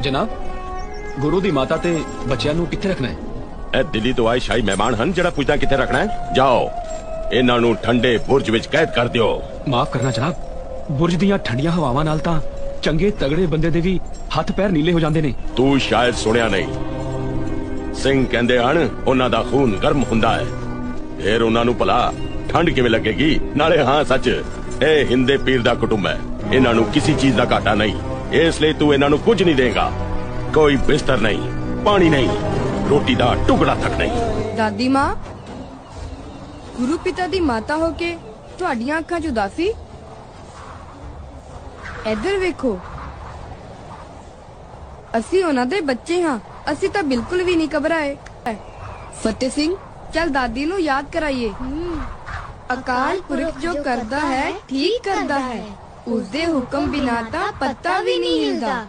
ਜਨਾਬ ਗੁਰੂ ਦੀ ਮਾਤਾ ਤੇ ਬੱਚਿਆਂ ਨੂੰ ਕਿੱਥੇ ਰੱਖਣਾ ਹੈ? ਇਹ ਦਿੱਲੀ ਤੋਂ ਆਏ ਸ਼ਾਹੀ ਮਹਿਮਾਨ ਹਨ ਜਿਹੜਾ ਪੁੱਛਦਾ ਕਿੱਥੇ ਰੱਖਣਾ ਹੈ? ਜਾਓ ਇਹਨਾਂ ਨੂੰ ਠੰਡੇ ਬੁਰਜ ਵਿੱਚ ਕੈਦ ਕਰ ਦਿਓ। ਮਾਫ ਕਰਨਾ ਜਨਾਬ ਬੁਰਜ ਦੀਆਂ ਠੰਡੀਆਂ ਹਵਾਵਾਂ ਨਾਲ ਤਾਂ ਚੰਗੇ ਤਗੜੇ ਬੰਦੇ ਦੇ ਵੀ ਹੱਥ ਪੈਰ ਨੀਲੇ ਹੋ ਜਾਂਦੇ ਨੇ। ਤੂੰ ਸ਼ਾਇਦ ਸੁਣਿਆ ਨਹੀਂ। ਸਿੰਘ ਕਹਿੰਦੇ ਹਨ ਉਹਨਾਂ ਦਾ ਖੂਨ ਗਰਮ ਹੁੰਦਾ ਹੈ। ਫੇਰ ਉਹਨਾਂ ਨੂੰ ਭਲਾ ਠੰਡ ਕਿਵੇਂ ਲੱਗੇਗੀ? ਨਾਲੇ ਹਾਂ ਸੱਚ ਇਹ ਹਿੰਦੇ ਪੀਰ ਦਾ ਕੁਟੁੰਬ ਹੈ। ਇਹਨਾਂ ਨੂੰ ਕਿਸੇ ਚੀਜ਼ ਦਾ ਘਾਟਾ ਨਹੀਂ। ਇਸ ਲਈ ਤੂੰ ਇਹਨਾਂ ਨੂੰ ਕੁਝ ਨਹੀਂ ਦੇਗਾ। ਕੋਈ ਬਿਸਤਰ ਨਹੀਂ ਪਾਣੀ ਨਹੀਂ ਰੋਟੀ ਦਾ ਟੁਕੜਾ ਤੱਕ ਨਹੀਂ। ਦਾਦੀ ਮਾਂ ਗੁਰੂ ਪਿਤਾ ਦੀ ਮਾਤਾ ਹੋ ਕੇ ਤੁਹਾਡੀਆਂ ਅੱਖਾਂ 'ਚ ਉਦਾਸੀ ਇੱਧਰ ਵੇਖੋ। ਅਸੀਂ ਉਹਨਾਂ ਦੇ ਬੱਚੇ ਹਾਂ ਅਸੀਂ ਤਾਂ ਬਿਲਕੁਲ ਵੀ ਨਹੀਂ ਘਬਰਾਏ। ਫਤਿਹ ਸਿੰਘ। ਚਲ ਦਾਦੀ ਨੂੰ ਯਾਦ ਕਰਾਈਏ। ਅਕਾਲ ਪੁਰਖ ਜੋ ਕਰਦਾ ਹੈ ਠੀਕ ਕਰਦਾ ਹੈ। ਉਸਦੇ ਹੁਕਮ ਬਿਨਾ ਤਾਂ ਪੱਤਾ ਵੀ ਨਹੀਂ ਹਿਲਦਾ।